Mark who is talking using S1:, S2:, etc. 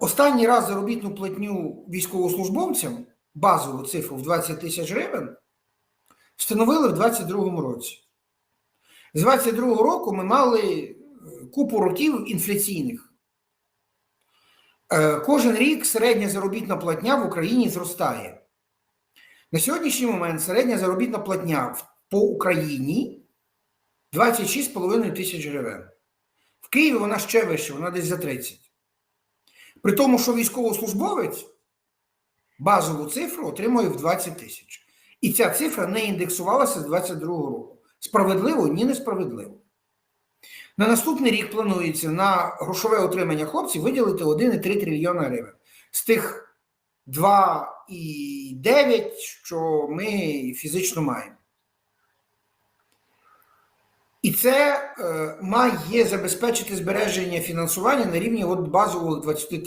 S1: Останній раз заробітну платню військовослужбовцям, базову цифру в 20 тисяч гривень, встановили в 2022 році. З 2022 року ми мали е, купу років інфляційних. Е, Кожен рік середня заробітна платня в Україні зростає. На сьогоднішній момент середня заробітна платня по Україні 26,5 тисяч гривень. В Києві вона ще вища, вона десь за 30. При тому, що військовослужбовець базову цифру отримує в 20 тисяч. І ця цифра не індексувалася з 22 року. Справедливо, ні, несправедливо. На наступний рік планується на грошове отримання хлопців виділити 1,3 трильйона гривень. З тих 2,9, що ми фізично маємо. І це е, має забезпечити збереження фінансування на рівні от базового 20